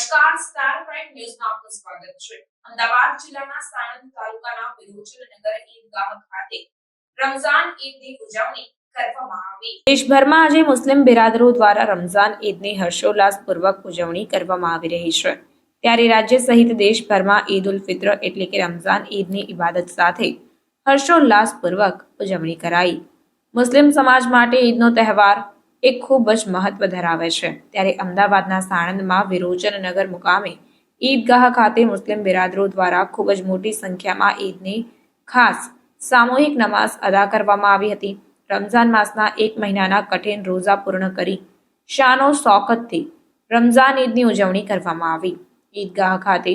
નમસ્કાર star prime ન્યૂઝમાં આપનું સ્વાગત છે અમદાવાદ જિલ્લાના સાણંદ તાલુકાના વિરોચનનગર ઈદગાહ ખાતે રમઝાન ઈદની ઉજવણી દેશભરમાં આજે મુસ્લિમ બિરાદરો દ્વારા રમઝાન ઈદની હર્ષોલ્લાસપૂર્વક ઉજવણી કરવામાં આવી રહી છે ત્યારે રાજ્ય સહિત દેશભરમાં ઈદ ઉલ ફિત્ર એટલે કે રમઝાન ઈદની ઇબાદત સાથે હર્ષોલ્લાસપૂર્વક ઉજવણી કરાઈ મુસ્લિમ સમાજ માટે ઈદનો તહેવાર એ ખૂબ જ મહત્વ ધરાવે છે ત્યારે અમદાવાદના સાણંદમાં નગર મુકામે ઈદગાહ ખાતે મુસ્લિમ બિરાદરો દ્વારા ખૂબ જ મોટી સંખ્યામાં ઈદની ખાસ સામૂહિક નમાઝ અદા કરવામાં આવી હતી રમઝાન માસના એક મહિનાના કઠિન રોઝા પૂર્ણ કરી શાનો શોખતથી રમઝાન ઈદની ઉજવણી કરવામાં આવી ઈદગાહ ખાતે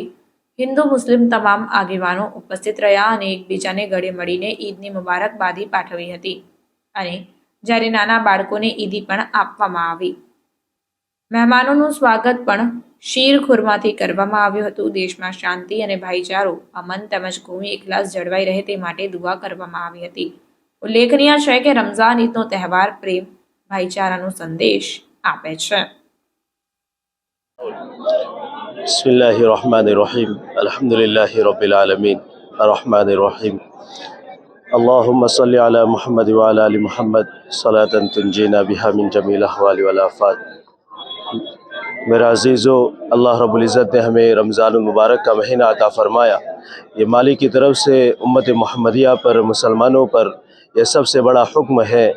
હિન્દુ મુસ્લિમ તમામ આગેવાનો ઉપસ્થિત રહ્યા અને એકબીજાને ગળે મળીને ઈદની મુબારકબાદી પાઠવી હતી અને જ્યારે નાના બાળકોને ઈદી પણ આપવામાં આવી મહેમાનોનું સ્વાગત પણ શીરખોરમાંથી કરવામાં આવ્યું હતું દેશમાં શાંતિ અને ભાઈચારો અમન તેમજ ભૂમિ એકલાસ જળવાઈ રહે તે માટે દુઆ કરવામાં આવી હતી ઉલ્લેખનીય છે કે રમઝાન ઈદનો તહેવાર પ્રેમ ભાઈચારાનો સંદેશ આપે છે બિસ્મિલ્લાહિર રહમાનિર રહીમ અલહમદુલિલ્લાહિ રબ્બિલ આલમીન અર રહમાનિર રહીમ صلی علی محمد علی محمد تنجینا تنجین من جمیل احوال فات میرا عزیزو اللہ رب العزت نے ہمیں رمضان المبارک کا مہینہ عطا فرمایا یہ مالی کی طرف سے امت محمدیہ پر مسلمانوں پر یہ سب سے بڑا حکم ہے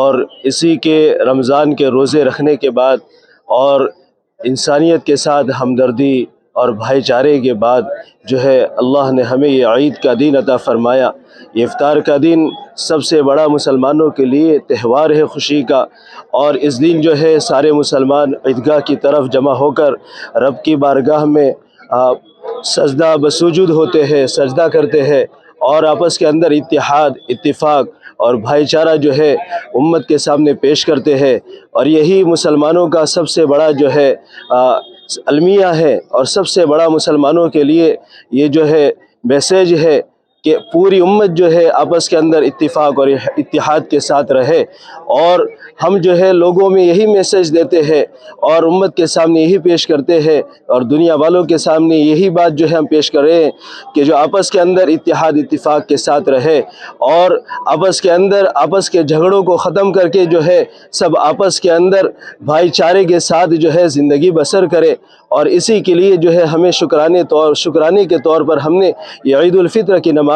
اور اسی کے رمضان کے روزے رکھنے کے بعد اور انسانیت کے ساتھ ہمدردی اور بھائی چارے کے بعد جو ہے اللہ نے ہمیں یہ عید کا دین عطا فرمایا یہ افطار کا دن سب سے بڑا مسلمانوں کے لیے تہوار ہے خوشی کا اور اس دن جو ہے سارے مسلمان عیدگاہ کی طرف جمع ہو کر رب کی بارگاہ میں سجدہ بسوجود ہوتے ہیں سجدہ کرتے ہیں اور آپس کے اندر اتحاد اتفاق اور بھائی چارہ جو ہے امت کے سامنے پیش کرتے ہیں اور یہی مسلمانوں کا سب سے بڑا جو ہے المیہ ہے اور سب سے بڑا مسلمانوں کے لیے یہ جو ہے میسیج ہے کہ پوری امت جو ہے آپس کے اندر اتفاق اور اتحاد کے ساتھ رہے اور ہم جو ہے لوگوں میں یہی میسج دیتے ہیں اور امت کے سامنے یہی پیش کرتے ہیں اور دنیا والوں کے سامنے یہی بات جو ہے ہم پیش کر رہے ہیں کہ جو آپس کے اندر اتحاد اتفاق کے ساتھ رہے اور آپس کے اندر آپس کے جھگڑوں کو ختم کر کے جو ہے سب آپس کے اندر بھائی چارے کے ساتھ جو ہے زندگی بسر کرے اور اسی کے لیے جو ہے ہمیں شکرانے طور شکرانے کے طور پر ہم نے یہ عید الفطر کی نماز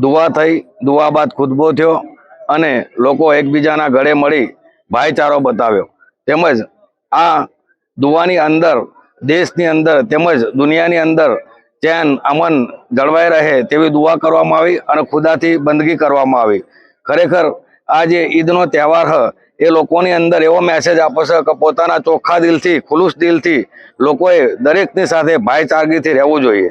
દુવા થઈ દુવા બાદ ખુદબો થયો અને લોકો એકબીજાના ઘરે મળી ભાઈચારો બતાવ્યો તેમજ આ દુવાની અંદર દેશની અંદર તેમજ દુનિયાની અંદર ચેન અમન જળવાઈ રહે તેવી દુવા કરવામાં આવી અને ખુદાથી બંદગી કરવામાં આવી ખરેખર આ જે ઈદનો તહેવાર હ એ લોકોની અંદર એવો મેસેજ આપે છે કે પોતાના ચોખ્ખા દિલથી ખુલ્લુસ દિલથી લોકોએ દરેકની સાથે ભાઈચારગીથી રહેવું જોઈએ